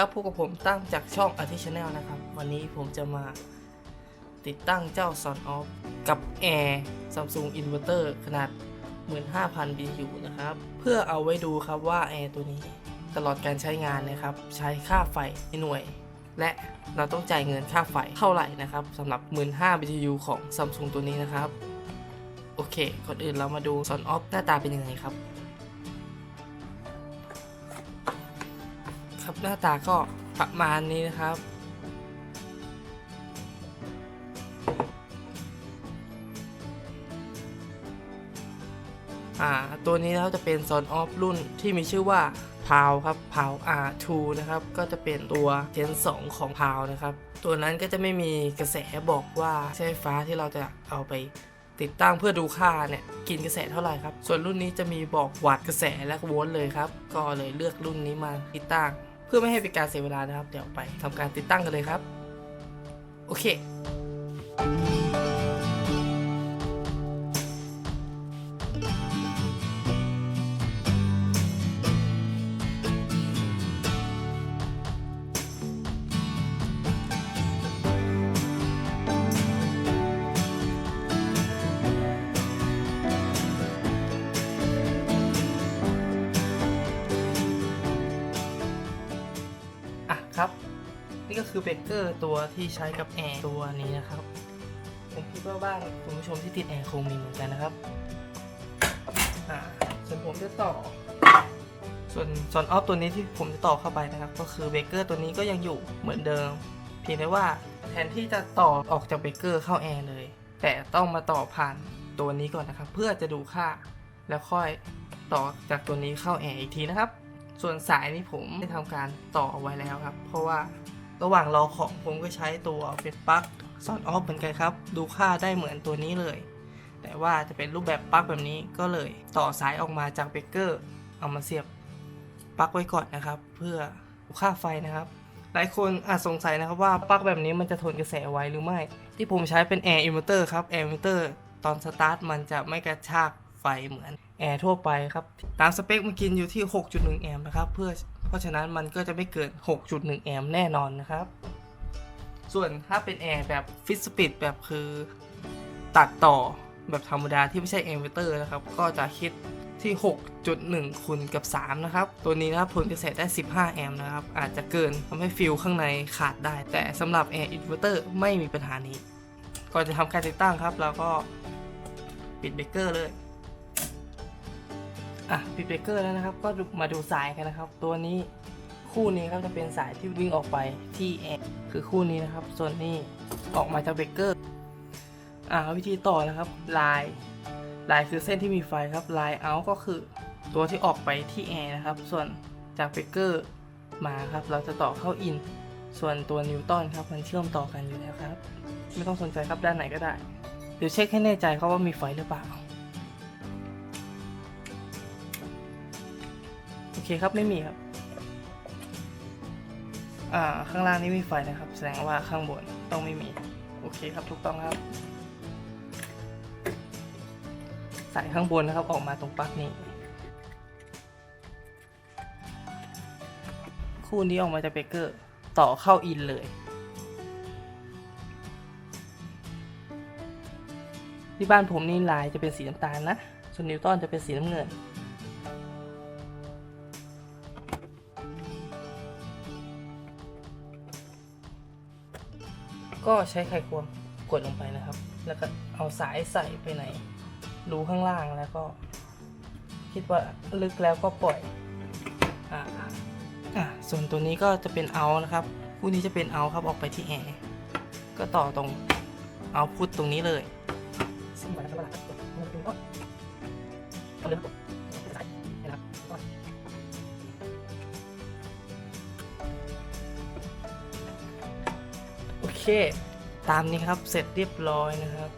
ครับพวกกับผมตั้งจากช่อง a r t i c h a n n e l นะครับ วันนี้ผมจะมาติดตั้งเจ้า Son of กับ Air Samsung Inverter ขนาด 15,000 BTU นะครับ เพื่อเอาไว้ดูครับว่า Air ตัวนี้ตลอดการใช้งานนะครับ ใช้ค่าไฟในหน่วย และเราต้องจ่ายเงินค่าไฟเท่าไหร่นะครับสำหรับ 15,000 BTU ของ Samsung ตัวนี้นะครับ โอเคก่อนอื่นเรามาดู Son of หน้าตาเป็นยังไงครับ ครับหน้าตาก็ประมาณนี้นะครับ อ่าตัวนี้นะครับจะเป็น Son of รุ่นที่มีชื่อว่า p a l ครับ p a l R2 นะครับ ก็จะเป็นตัว Gen 2ของ p a l นะครับ ตัวนั้นก็จะไม่มีกระแสบอกว่าใช้ไฟฟ้าที่เราจะเอาไปติดตั้งเพื่อดูค่าเนี่ย กินกระแสเท่าไหร่ครับ ส่วนรุ่นนี้จะมีบอกวัตต์กระแสและโวลต์เลยครับ ก็เลยเลือกรุ่นนี้มาติดตั้ง เพื่อไม่ให้เป็นการเสียเวลานะครับ เดี๋ยวไปทำการติดตั้งกันเลยครับ โอเค นี่ก็คือเบเกอร์ตัวที่ใช้กับแอร์ตัวนี้นะครับ ผมคิดว่าบ้านคุณผู้ชมที่ติดแอร์คงมีเหมือนกันนะครับส่วนผมจะต่อ ส่วนส่วนออฟตัวนี้ที่ผมจะต่อเข้าไปนะครับ ก็คือเบเกอร์ตัวนี้ก็ยังอยู่เหมือนเดิม เพียงแต่ว่าแทนที่จะต่อออกจากเบเกอร์เข้าแอร์เลย แต่ต้องมาต่อผ่านตัวนี้ก่อนนะครับ เพื่อจะดูค่า แล้วค่อยต่อจากตัวนี้เข้าแอร์อีกทีนะครับ ส่วนสายนี้ผมได้ทำการต่อเอาไว้แล้วครับ เพราะว่า ระหว่างรอของผมก็ใช้ตัวเป็นปลั๊กสอนออฟเหมือนกันครับ ดูค่าได้เหมือนตัวนี้เลย แต่ว่าจะเป็นรูปแบบปลั๊กแบบนี้ก็เลยต่อสายออกมาจากเบรกเกอร์เอามาเสียบปลั๊กไว้ก่อนนะครับ เพื่อดูค่าไฟนะครับ หลายคนอาจสงสัยนะครับว่าปลั๊กแบบนี้มันจะทนกระแสไว้หรือไม่ ที่ผมใช้เป็น Air Inverter ครับ Air Inverter ตอนสตาร์ทมันจะไม่กระชากไฟเหมือนแอร์ทั่วไปครับ ตามสเปคมันกินอยู่ที่ 6.1 แอมป์นะครับ เพื่อ เพราะฉะนั้นมันก็จะไม่เกิน 6.1 แอมป์แน่นอนนะครับ ส่วนถ้าเป็นแอร์แบบฟิตสปีดแบบคือตัดต่อแบบธรรมดาที่ไม่ใช่ Air Inverter นะครับ ก็จะคิดที่ 6.1 คูณกับ 3 นะครับ ตัวนี้นะครับทนกระแสได้ 15 แอมป์นะครับ อาจจะเกินทำให้ฟิลข้างในขาดได้ แต่สำหรับ Air Inverter ไม่มีปัญหานี้ ก่อนจะทำการติดตั้งครับ เราก็ปิดเบรกเกอร์เลย อะปิดเบรกเกอร์แล้วนะครับ ก็มาดูสายกันนะครับ ตัวนี้คู่นี้ครับจะเป็นสายที่วิ่งออกไปที่แอร์คือคู่นี้นะครับ ส่วนนี้ออกมาจากเบรกเกอร์อ่าวิธีต่อนะครับลายลายคือเส้นที่มีไฟครับลายเอาก็คือตัวที่ออกไปที่แอร์นะครับ ส่วนจากเบรกเกอร์มาครับ เราจะต่อเข้าอิน ส่วนตัวนิวตันครับ มันเชื่อมต่อกันอยู่แล้วครับ ไม่ต้องสนใจครับด้านไหนก็ได้ เดี๋ยวเช็คให้แน่ใจครับว่ามีไฟหรือเปล่า โอเคครับไม่มีครับ อ่าข้างล่างนี้มีไฟนะครับ แสดงว่าข้างบนต้องไม่มี โอเคครับถูกต้องครับ สายข้างบนนะครับออกมาตรงปลั๊กนี้ คู่นี้ออกมาจากเบเกอร์ ต่อเข้าอินเลย ที่บ้านผมนี่ลายจะเป็นสีน้ำตาลนะส่วนนิวตันจะเป็นสีน้ำเงิน ก็ใช้ไขควงกดลงไปนะครับ แล้วก็เอาสายใส่ไปในรูข้างล่างแล้วก็ คิดว่าลึกแล้วก็ปล่อยอ่าอะส่วนตัวนี้ก็จะเป็นเอานะครับคู่นี้จะเป็นเอาครับออกไปที่แอร์ก็ต่อตรงเอาพุทตรงนี้เลยซึ่งมันก็มันเป็นก็เอาเลย เคตามนี้ครับเสร็จเรียบร้อยนะครับ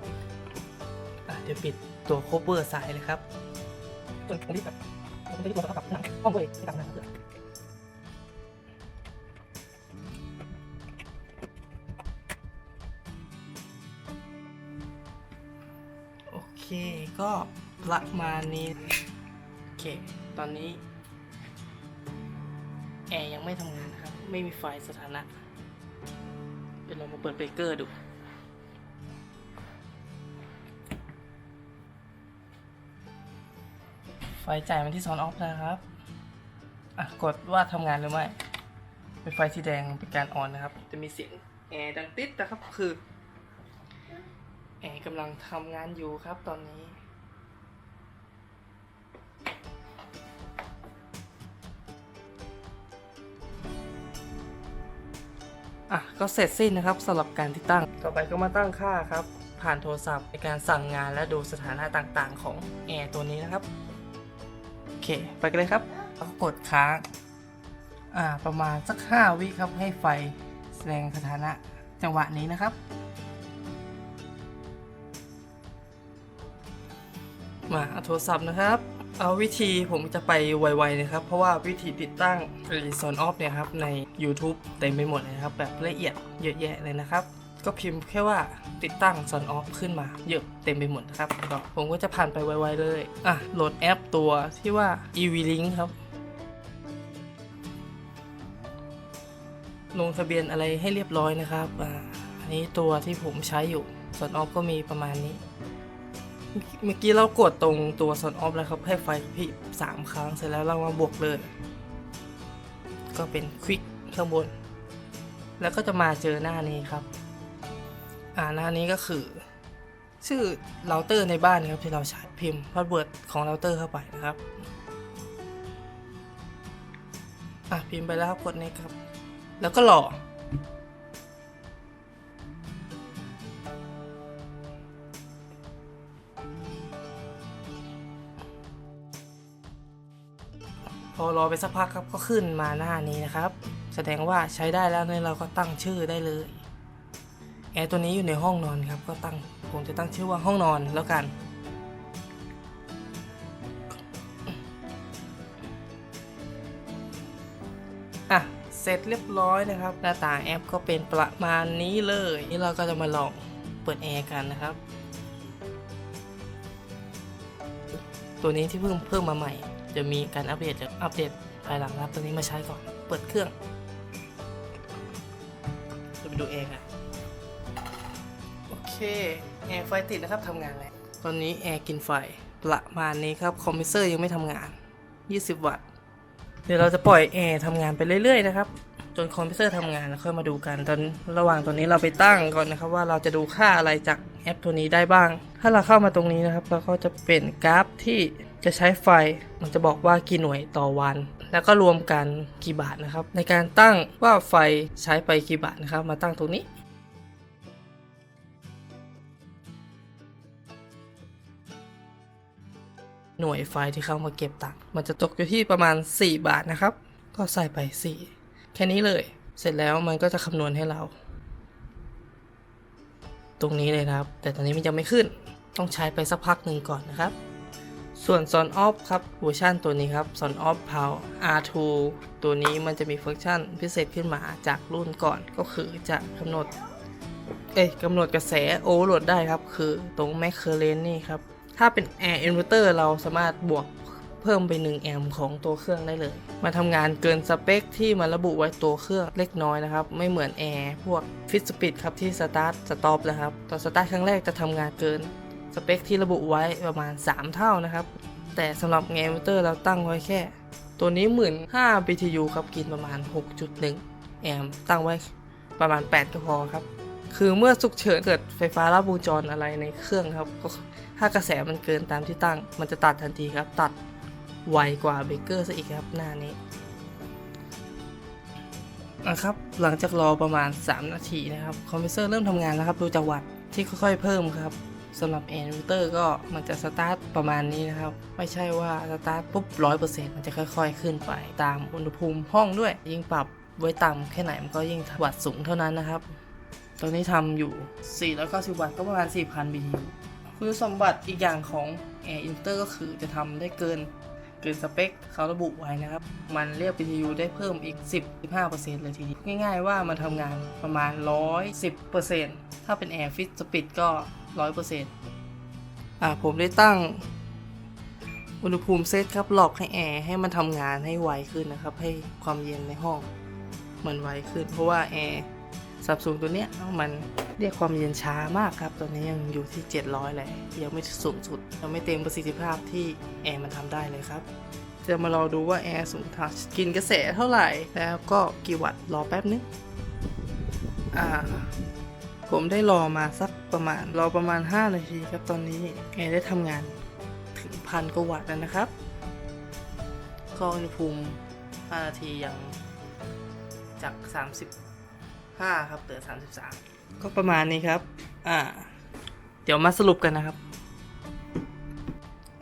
อะเดี๋ยวปิดตัวโคเวอร์สายเลยครับส่วนตรงนี้แบบตรงนี้ตัวกับหนังห้องเลยไม่ต่างกันเลยโอเคก็ประมาณนี้ โอเค ตอนนี้ แอร์ยังไม่ทำงานนะครับ ไม่มีไฟสถานะ เดี๋ยวเรามาเปิดเบรกเกอร์ดูไฟจ่ายมาที่ซอนออฟนะครับ อะ กดว่าทำงานหรือไม่ เป็นไฟสีแดงเป็นการออนนะครับ จะมีเสียงแอร์ดังติดนะครับ คือ แอร์กำลังทำงานอยู่ครับตอนนี้ อะก็เสร็จสิ้นนะครับสำหรับการติดตั้ง ต่อไปก็มาตั้งค่าครับ ผ่านโทรศัพท์ในการสั่งงานและดูสถานะต่างๆ ของแอร์ตัวนี้นะครับ โอเค ไปกันเลยครับแล้วก็กดค้างอ่าประมาณสัก 5 วิครับให้ไฟแสดงสถานะจังหวะนี้นะครับ มาเอาโทรศัพท์นะครับ เอาวิธีผมจะไปไวๆนะครับ เพราะว่าวิธีติดตั้ง r e s o n off เนี่ยครับ ใน YouTube เต็มไปหมดเลยนะครับ แบบละเอียดเยอะแยะเลยนะครับ ก็พิมพ์แค่ว่าติดตั้ง Son off ขึ้นมา เยอะเต็มไปหมดนะครับก็ผมก็จะผ่านไปไวๆเลยอะโหลดแอปตัวที่ว่า EV Link ครับลงทะเบียนอะไรให้เรียบร้อยนะครับอ่าอันนี้ตัวที่ผมใช้อยู่ Son off ก็มีประมาณนี้ เมื่อกี้เรากดตรงตัวซอนออฟแล้วครับให้ไฟพริบสามครั้งเสร็จแล้วเรามาบวกเลย ก็เป็นควิกข้างบน แล้วก็จะมาเจอหน้านี้ครับ อ่าหน้านี้ก็คือ ชื่อเราเตอร์ในบ้านนะครับที่เราใช้พิมพ์พาสเวิร์ดของเราเตอร์เข้าไปนะครับอะพิมพ์ไปแล้วครับกดนี้ครับ แล้วก็รอ พอรอไปสักพักครับก็ขึ้นมาหน้านี้นะครับ แสดงว่าใช้ได้แล้วเนี่ยเราก็ตั้งชื่อได้เลยแอร์ตัวนี้อยู่ในห้องนอนครับก็ตั้งผมจะตั้งชื่อว่าห้องนอนแล้วกัน อะ เสร็จเรียบร้อยนะครับ หน้าตาแอปก็เป็นประมาณนี้เลย นี่เราก็จะมาลองเปิดแอร์กันนะครับ ตัวนี้ที่เพิ่มเพิ่มมาใหม่ จะมีการอัปเดตจะอัปเดตภายหลังนะครับตัวนี้มาใช้ก่อนเปิดเครื่องจะไปดูแอร์กันโอเคแอร์ไฟติดนะครับทำงานแล้วตอนนี้แอร์กินไฟประมาณนี้ครับคอมพิวเซอร์ยังไม่ทำงาน 20 วัตต์เดี๋ยวเราจะปล่อยแอร์ทำงานไปเรื่อยๆนะครับจนคอมพิวเตอร์ทำงานแล้วค่อยมาดูกันตอนระหว่างตอนนี้เราไปตั้งก่อนนะครับว่าเราจะดูค่าอะไรจากแอปตัวนี้ได้บ้าง ถ้าเราเข้ามาตรงนี้นะครับ เราก็จะเป็นกราฟที่ จะใช้ไฟมันจะบอกว่ากี่หน่วยต่อวัน แล้วก็รวมกันกี่บาทนะครับ ในการตั้งว่าไฟใช้ไปกี่บาทนะครับ มาตั้งตรงนี้หน่วยไฟที่เข้ามาเก็บตังค์มันจะตกอยู่ที่ประมาณ 4 บาทนะครับ ก็ใส่ไป 4 แค่นี้เลย เสร็จแล้วมันก็จะคำนวณให้เรา ตรงนี้เลยครับ แต่ตอนนี้มันยังไม่ขึ้น ต้องใช้ไปสักพักหนึ่งก่อนนะครับ ส่วน Son off ครับเวอร์ชันตัวนี้ครับ Son off Power R2 ตัวนี้มันจะมีฟังก์ชันพิเศษขึ้นมาจากรุ่นก่อนก็คือจะกำหนด เอ้ยกำหนดกระแสโอเวอร์โหลดได้ครับ คือตรง Mac Current นี่ครับ ถ้าเป็น Air Inverter เราสามารถบวกเพิ่มไป 1 แอมป์ของตัวเครื่องได้เลย มาทำงานเกินสเปคที่มันระบุไว้ตัวเครื่องเล็กน้อยนะครับ ไม่เหมือนแอร์พวกฟิตสปีดครับที่สตาร์ทสต็อปนะครับตอนสตาร์ทครั้งแรกจะทำงานเกิน สเปคที่ระบุไว้ประมาณ 3 เท่านะครับ แต่สำหรับ Air Inverter เราตั้งไว้แค่ ตัวนี้หมื่นห้า BTU ครับกินประมาณ 6.1 แอมตั้งไว้ประมาณ 8 ก็พอครับ คือเมื่อฉุกเฉินเกิดไฟฟ้าลัดวงจรอะไรในเครื่องครับก็ถ้ากระแสมันเกินตามที่ตั้ง มันจะตัดทันทีครับ ตัดไวกว่าเบรกเกอร์ซะอีกครับหน้านี้นะครับ หลังจากรอประมาณ 3 นาทีนะครับ คอมพิวเตอร์เริ่มทำงานแล้วครับ ดูจากวัตที่ค่อยๆเพิ่มครับ สำหรับแอนวิเตอร์ก็มันจะสตาร์ทประมาณนี้นะครับ ไม่ใช่ว่าสตาร์ทปุ๊บร้อยเปอร์เซ็นต์มันจะค่อยๆ ขึ้นไป ตามอุณหภูมิห้องด้วย ยิ่งปรับไว้ต่ำแค่ไหนมันก็ยิ่งวัตสูงเท่านั้นนะครับ ตอนนี้ทำอยู่ 490 วัตต์ก็ประมาณ 4,000 BTU คุณสมบัติอีกอย่างของ Air Inverter ก็คือจะทำได้เกินเกินสเปคเขาระบุไว้นะครับ มันเรียก BTU ได้เพิ่มอีก 10-15%เลยทีเดียวง่ายๆว่ามันทำงานประมาณ 110%ถ้าเป็น Air Fit Speed ก็ 100%อะผมได้ตั้งอุณหภูมิเซตครับหลอกให้แอร์ให้มันทำงานให้ไวขึ้นนะครับ ให้ความเย็นในห้องมันไวขึ้น เพราะว่าแอร์สับสูงตัวเนี้ยมันเรียกความเย็นช้ามากครับ ตอนนี้ยังอยู่ที่ 700เลยยังไม่สูงสุด ยังไม่เต็มประสิทธิภาพที่แอร์มันทำได้เลยครับ จะมารอดูว่าแอร์สูงทัชกินกระแสเท่าไหร่ แล้วก็กี่วัตต์รอแป๊บนึงอ่า ผมได้รอมาสักประมาณรอประมาณ 5 นาทีครับตอนนี้แอร์ได้ทำงานถึงพันกว่าวัตต์แล้วนะครับก็อุณหภูมิ 5 นาทียังจาก 35 ครับเหลือ 33 ก็ประมาณนี้ครับ อ่า เดี๋ยวมาสรุปกันนะครับ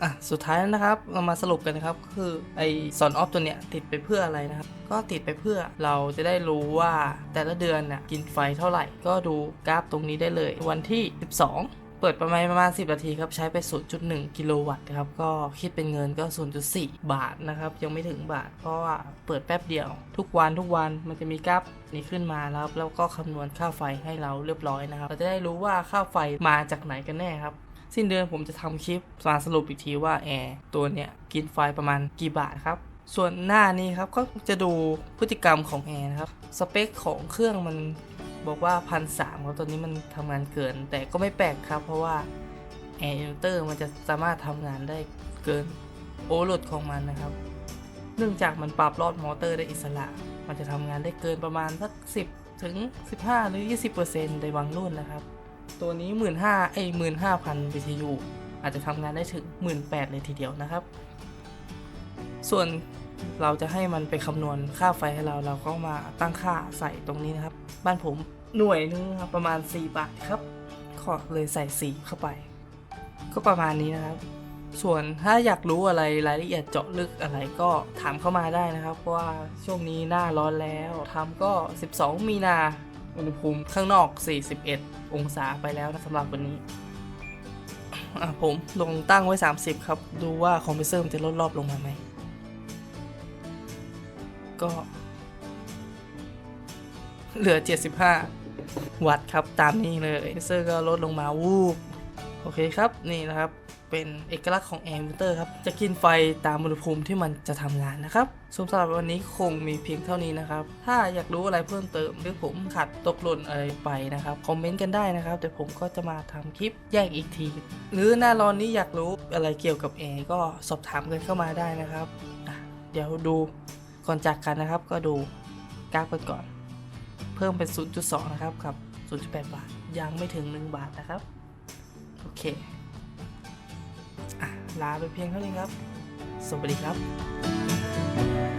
อะสุดท้ายแล้วนะครับเรามาสรุปกันนะครับก็คือไอซอนออฟตัวเนี้ยติดไปเพื่ออะไรนะครับก็ติดไปเพื่อเราจะได้รู้ว่าแต่ละเดือนน่ะกินไฟเท่าไหร่ ก็ดูกราฟตรงนี้ได้เลย วันที่ 12 เปิดประมาณประมาณ 10 นาทีครับ ใช้ไป 0.1 กิโลวัตต์ครับ ก็คิดเป็นเงินก็ 0.4 บาทนะครับ ยังไม่ถึงบาท เพราะว่าเปิดแป๊บเดียว ทุกวันทุกวันมันจะมีกราฟนี้ขึ้นมาแล้วแล้วก็คำนวณค่าไฟให้เราเรียบร้อยนะครับเราจะได้รู้ว่าค่าไฟมาจากไหนกันแน่ครับ สิ้นเดือนผมจะทำคลิปมาสรุปอีกทีว่าแอร์ตัวเนี้ยกินไฟประมาณกี่บาทครับส่วนหน้านี้ครับก็จะดูพฤติกรรมของแอร์นะครับ สเปคของเครื่องมันบอกว่าพันสามครับตัวนี้มันทำงานเกิน แต่ก็ไม่แปลกครับ เพราะว่าแอร์อินเตอร์มันจะสามารถทำงานได้เกินโอเวอร์โหลดของมันนะครับ เนื่องจากมันปรับรอดมอเตอร์ได้อิสระ มันจะทำงานได้เกินประมาณสัก10 ถึง 15 หรือ 20%ในบางรุ่นนะครับ ตัวนี้ 1 5 0 0 0ไอ้หมื่นห้าพัน BTU อาจจะทำงานได้ถึง 1 8 0 0 0 เลยทีเดียวนะครับ ส่วนเราจะให้มันไปคำนวณค่าไฟให้เราเราก็มาตั้งค่าใส่ตรงนี้นะครับ บ้านผมหน่วยนึงครับประมาณ 4 บาทครับก็เลยใส่ 4 เข้าไป ก็ประมาณนี้นะครับ ส่วนถ้าอยากรู้อะไรรายละเอียดเจาะลึกอะไรก็ถามเข้ามาได้นะครับ เพราะว่าช่วงนี้หน้าร้อนแล้วทำก็ 12 มีนา อุณหภูมิข้างนอก 41 องศาไปแล้วนะสำหรับวันนี้ผมลงตั้งไว้ 30 ครับ ดูว่าคอมเพรสเซอร์มันจะลดรอบลงมาไหม ก็ เหลือ 75 วัตต์ครับตามนี้เลยคอมเพรสเซอร์ก็ลดลงมาวูบโอเคครับ นี่นะครับ เป็นเอกลักษณ์ของแอร์มิเตอร์ครับ จะกินไฟตามอุณหภูมิที่มันจะทำงานนะครับสำหรับวันนี้คงมีเพียงเท่านี้นะครับ ถ้าอยากรู้อะไรเพิ่มเติมหรือผมขัดตกหล่นอะไรไปนะครับ คอมเมนต์กันได้นะครับเดี๋ยวผมก็จะมาทำคลิปแยกอีกที หรือหน้าร้อนนี้อยากรู้อะไรเกี่ยวกับแอร์ก็สอบถามกันเข้ามาได้นะครับเดี๋ยวดูก่อนจากกันนะครับ ก็ดูกราฟกันก่อน เพิ่มเป็น 0.2 นะครับกับ 0.8 บาท ยังไม่ถึง 1 บาทนะครับ โอเค ลาไปเพียงเท่านี้ครับ สวัสดีครับ